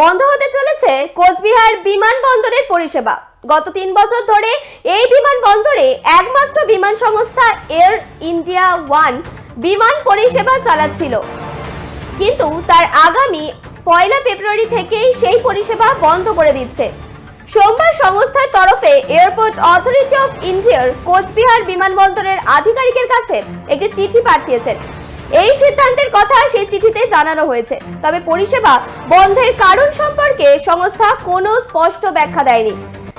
বন্ধ হতে চলেছে কোচবিহার বিমানবন্দরের পরিষেবা। গত তিন বছর ধরে এই বিমানবন্দরে একমাত্র বিমান সংস্থা এয়ার ইন্ডিয়া ওয়ান বিমান পরিষেবা চালাচ্ছিল। কিন্তু তার আগামী পয়লা ফেব্রুয়ারি থেকেই সেই পরিষেবা বন্ধ করে দিচ্ছে। সোমবার সংস্থার তরফে এয়ারপোর্ট অথরিটি অফ ইন্ডিয়ার কোচবিহার বিমানবন্দরের আধিকারিকের কাছে একটি চিঠি পাঠিয়েছেন। এই সিদ্ধান্তের কথা সেই চিঠিতে জানানো হয়েছে। তবে পরিষেবা বন্ধের কারণ সম্পর্কে সংস্থা কোনো স্পষ্ট ব্যাখ্যা দেয়নি।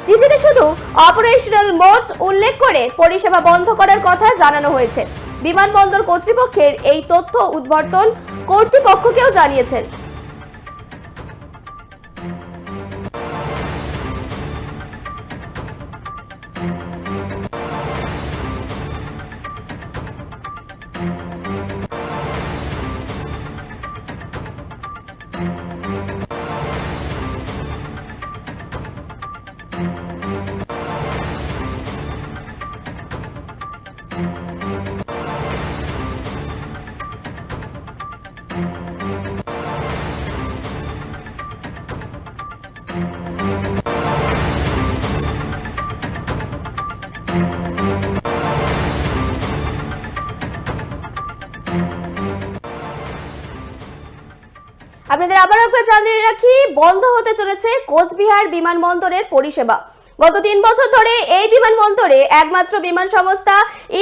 চিঠিতে শুধু অপারেশনাল মোড উল্লেখ করে পরিষেবা বন্ধ করার কথা জানানো হয়েছে। বিমানবন্দর কর্তৃপক্ষের এই তথ্য উদ্বর্তন কর্তৃপক্ষকেও জানিয়েছেন। Thank আপনাদের আবার জানিয়ে রাখি, বন্ধ হতে চলেছে কোচবিহার বিমানবন্দরের পরিষেবা। গত তিন বছর ধরে এই বিমানবন্দরে একমাত্র বিমান সংস্থা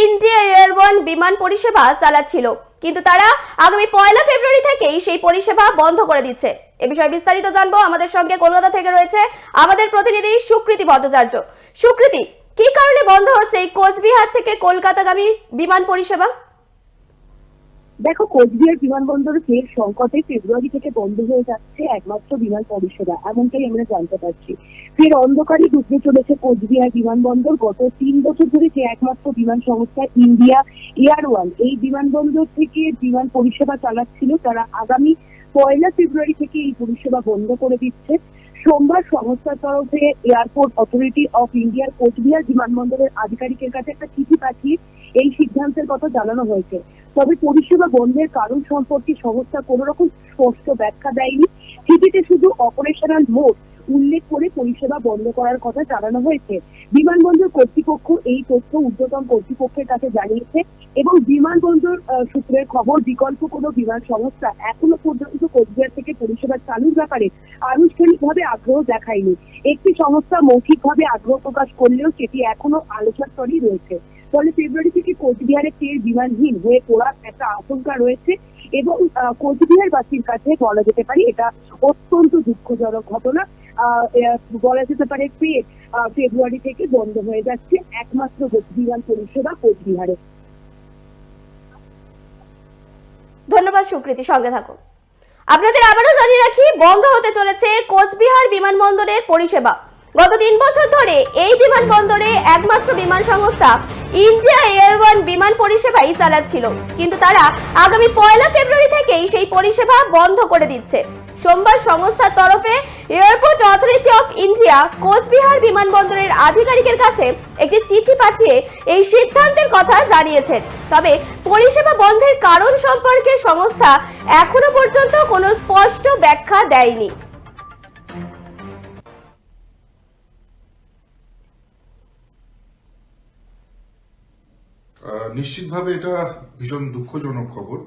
ইন্ডিয়া এয়ার ওয়ান বিমান পরিষেবা চালাচ্ছিল। কিন্তু তারা আগামী পয়লা ফেব্রুয়ারি থেকেই সেই পরিষেবা বন্ধ করে দিচ্ছে। এ বিষয়ে বিস্তারিত জানব আমাদের সঙ্গে কলকাতা থেকে রয়েছে আমাদের প্রতিনিধি সুকৃতি ভট্টাচার্য। সুকৃতি, কি কারণে বন্ধ হচ্ছে এই কোচবিহার থেকে কলকাতাগামী বিমান পরিষেবা? দেখো, কোচবিহার বিমানবন্দরে ফের সংকটে ফেব্রুয়ারি থেকে বন্ধ হয়ে যাচ্ছে একমাত্র বিমান পরিষেবা, এমনটাই আমরা জানতে পারছি। ফের অন্ধকারে ডুবতে চলেছে কোচবিহার বিমানবন্দর। গত তিন বছর ধরে যে একমাত্র বিমান সংস্থা ইন্ডিয়া এয়ার ওয়ান। এই বিমানবন্দর থেকে বিমান পরিষেবা চালাচ্ছিল তারা আগামী পয়লা ফেব্রুয়ারি থেকে এই পরিষেবা বন্ধ করে দিচ্ছে। সোমবার সংস্থার তরফে এয়ারপোর্ট অথরিটি অফ ইন্ডিয়ার কোচবিহার বিমানবন্দরের আধিকারিকের কাছে একটা চিঠি পাঠিয়ে এই সিদ্ধান্তের কথা জানানো হয়েছে। তবে পরিষেবা বন্ধের কারণ সম্পর্কে সংস্থা কোনো রকম স্পষ্ট ব্যাখ্যা দেয়নি। চিঠিতে শুধু অপারেশনাল মোড উল্লেখ করে পরিষেবা বন্ধ করার কথা জানানো হয়েছে। বিমানবন্দর কর্তৃপক্ষ এই তথ্য ঊর্ধ্বতন কর্তৃপক্ষের কাছে জানিয়েছে এবং বিমানবন্দর সূত্রের খবর বিকল্প কোনো বিমান সংস্থা এখনও পর্যন্ত কোচবিহার থেকে পরিষেবা চালুর ব্যাপারে আনুষ্ঠানিকভাবে আগ্রহ দেখায়নি। একটি সংস্থা মৌখিকভাবে আগ্রহ প্রকাশ করলেও সেটি এখনও আলোচনার স্তরেই রয়েছে। ফলে ফেব্রুয়ারি থেকে কোচবিহারে ফের বিমানহীন হয়ে পড়ার একটা আশঙ্কা রয়েছে এবং কোচবিহারবাসীর কাছে বলা যেতে পারে এটা অত্যন্ত দুঃখজনক ঘটনা। বলা যেতে পারে ফের ফেব্রুয়ারি থেকে বন্ধ হয়ে যাচ্ছে একমাত্র বিমান পরিষেবা কোচবিহারে। ধন্যবাদ সুকৃতি, সঙ্গে থাকুন। আপনাদের আবারও জানিয়ে রাখি, বন্ধ হতে চলেছে কোচবিহার বিমানবন্দরের পরিষেবা। গত তিন বছর ধরে এই বিমানবন্দরে একমাত্র বিমান সংস্থা ইন্ডিয়া এয়ার ওয়ান বিমান পরিষেবাই চালাচ্ছিল, কিন্তু তারা আগামী পয়লা ফেব্রুয়ারি থেকেই সেই পরিষেবা বন্ধ করে দিচ্ছে। সোমবার সংস্থার তরফে airport authority of India Cooch Behar বিমানবন্দরের আধিকারিকের কাছে একটি চিঠি পাঠিয়ে এই সিদ্ধান্তের কথা জানিয়েছেন। তবে পরিষেবা বন্ধের কারণ সম্পর্কে সংস্থা এখনও পর্যন্ত কোনো স্পষ্ট ব্যাখ্যা দেয়নি। নিশ্চিতভাবে এটা ভীষণ দুঃখজনক খবর।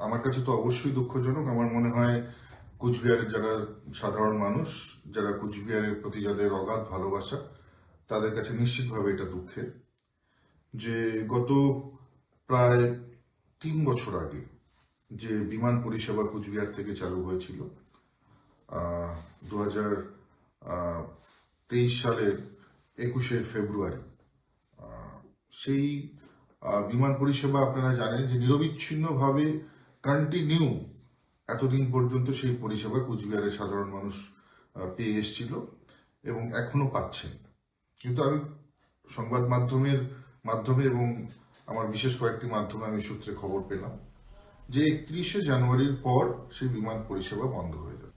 আমার কাছে তো অবশ্যই দুঃখজনক। আমার মনে হয় কুচবিহারের যারা সাধারণ মানুষ, যারা কুচবিহারের প্রতি যাদের অগাধ ভালোবাসা, তাদের কাছে নিশ্চিতভাবে এটা দুঃখের যে গত প্রায় তিন বছর আগে যে বিমান পরিষেবা কুচবিহার থেকে চালু হয়েছিল দু হাজার তেইশ সালের একুশে ফেব্রুয়ারি সেই বিমান পরিষেবা আপনারা জানেন যে নিরবিচ্ছিন্নভাবে কন্টিনিউ এতদিন পর্যন্ত সেই পরিষেবা কুচবিহারের সাধারণ মানুষ পেয়ে এসেছিল এবং এখনও পাচ্ছেন। কিন্তু আমি সংবাদ মাধ্যমের মাধ্যমে এবং আমার বিশেষ কয়েকটি মাধ্যমে আমি সূত্রে খবর পেলাম যে একত্রিশে জানুয়ারির পর সেই বিমান পরিষেবা বন্ধ হয়ে যাবে।